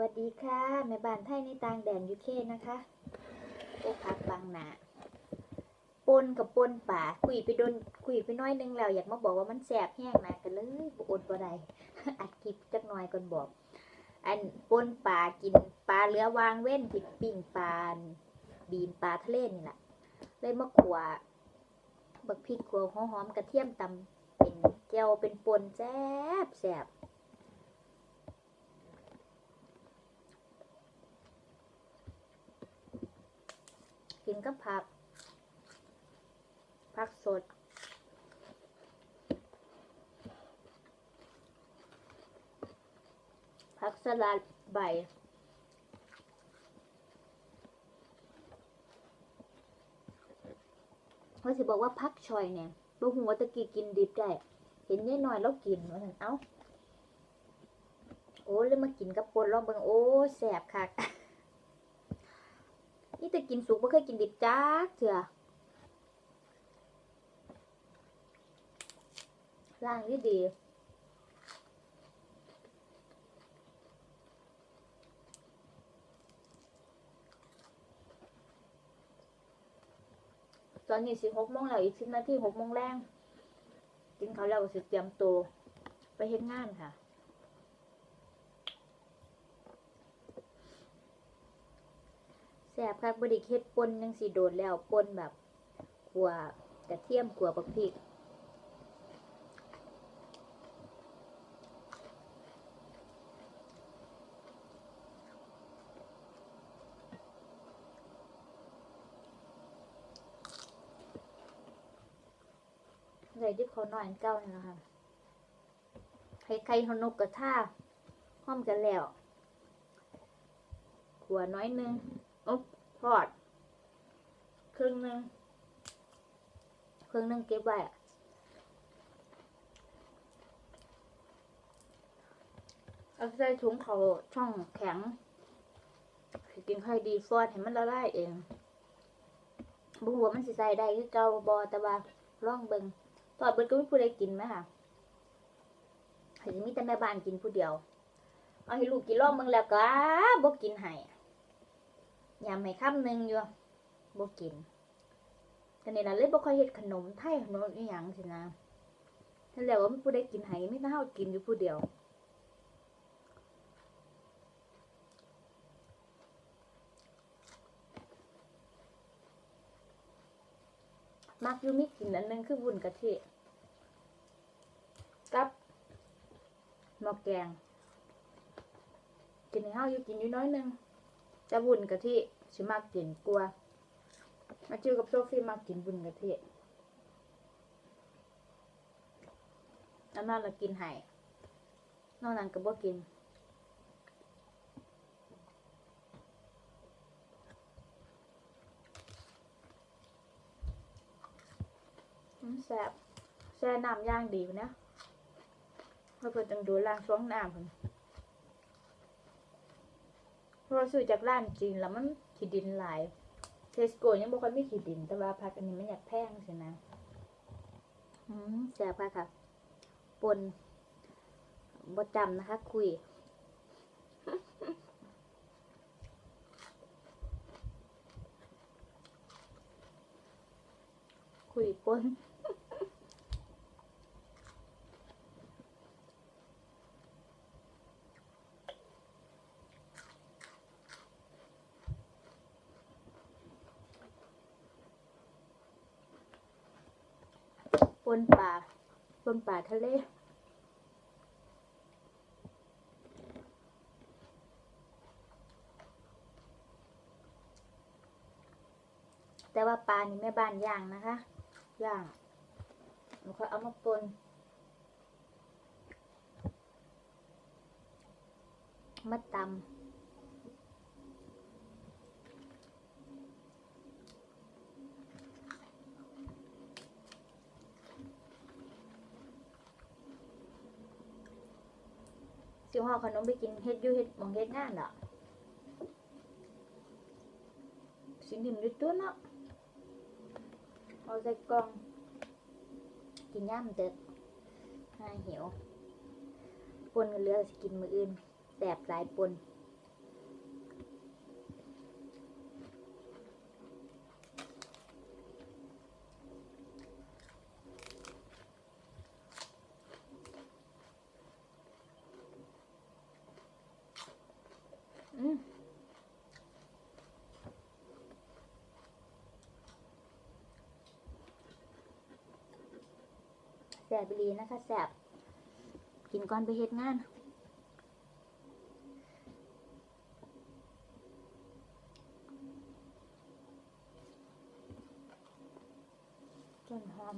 วัสดีค่ะแม่บ้านไทยในต่างแดนยูเคนะคะโอ้พักบางหนาปนกับปนป่าคุยไปโดนคุยไปน้อยนึงแล้วอยากมาบอกว่ามันแสบแห้งนะกันเลยบอดบ่ได้อัดคลิปจักหน่อยก่อนบอก อันปนป่ากินปลาเรือวางเว้นติดปิ่งปลาบีนปลาทะเลนี่แหละเลยมาขัวบักพริกขัวหอมกระเทียมตำเป็นแก้วเป็นปนแซ่บแซ่บ กินกับผัก ผักสด ผักสลัดใบเขาสิบอกว่าพักชอยเนี่ยบ่หัวตะกี้กินดิบได้ เห็นยายน้อยแล้วกินว่าซั่นเอ้า โอ้เลยมากินกับปนลองเบิงโอ้แสบคัก นี่แต่กินสุกไม่เคยกินดิบจ้าเถื่อล่างนี่ดีตอนนี้สิหกโมงแล้วอีกสิบนาทีหกโมงแรงกินเขาแล้วก็สิเตรียมตัวไปเฮ็ดงานค่ะ ซ่บคักบดิเฮ็ดป่นยังสิโดดแล้วป่นแบบขัวกระเทียมขัวบักพริกใส่ที่เขาหน่อยเก้านี่นะคะไข่ไข่หนกกระท่าห้อมกันแล้วขัวน้อยนึง อุ๊บทอด ครึ่งหนึ่งครึ่งหนึ่งเก็บไว้อะเอาใส่ถุงเขาช่องแข็งกินไข่ดีฟอดให้มันละลายเองบุหัวมันสิใส่ได้คือเกาบอแต่ว่าลองเบิงทอดเบิดก็ไม่ผู้ใดกินไหมค่ะให้สิมีแต่แม่บ้านกินผู้เดียว เอาให้ลูกกินลองเบิงแล้วก็บ่กินให้ ยามให้คำหนึ่งอยู่บ่กินแต่นี่ล่ะเลยบ่ค่อยเฮ็ดขนมไทยขนมอีหยังสินะนั่นแหละว่ามันผู้ใดกินให้ไมีแต่เฮากินอยู่ผู้เดียวมักยูมีกินอันหนึงคือวุ้นกะทิกับหม้อแกง กินให้เฮาอยู่กินอยู่น้อยหนึง จะบุญกะทิสิมากกินกลัว มาจิ้วกับโซฟี่มากกินบุญกะทิอันนั้นเรากินไห่นอกนั้นก็บ่กินแซ่บแช่น้ำย่างดีนะเพราะเพิ่นต้องดูล้างช่วงน้ำน เราซื้อจากร้านจีนแล้วมันขี้ดินหลายเทสโก้ยังบ่ค่อยมีขี้ดิน แต่ว่าผักอันนี้มันอยากแพงสินะอืมแซ่บค่ะค่ะปนบ่จำนะคะ คุยคุยปน ปนป่าปนป่าทะเลแต่ว่าปลานี่แม่บ้านย่างนะคะ ย่างแล้วก็เอามาปนมาตำ สิห่อขนมไปกินเฮ็ดยู่เฮ็ดมองเฮ็ดงานดอกสินิ่มด้วยตัวเนาะเอาใส่กล่อง กินย่ำเด็ดหาหิวปนกันเหลือสกินมืออื่นแสบสายปน แสบลีนะคะแสบกินก่อนไปเฮ็ดงานจนหอม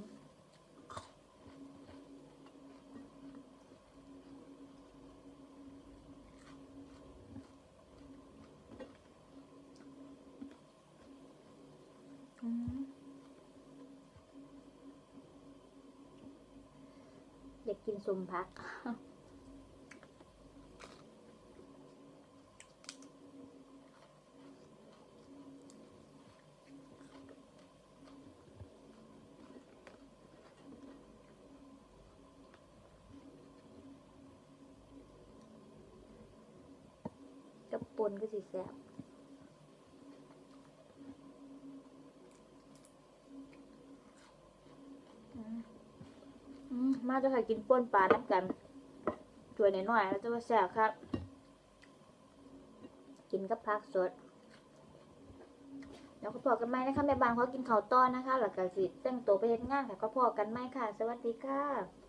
อืม อยากกินสมพักกับปนก็สิแซ่บอืมอื มมาจะค่ะกินป่นปลาน้ำกันถ้วยน้อยๆแล้วจะว่าแซ่บครับ กินกับผักสดแล้วก็พอกันไหมนะคะแม่บางเขากินข้าวต้อนนะคะ หลังจากสิแต่งตัวไปเห็นงานค่ะ ก็พอกันไหมค่ะ สวัสดีค่ะ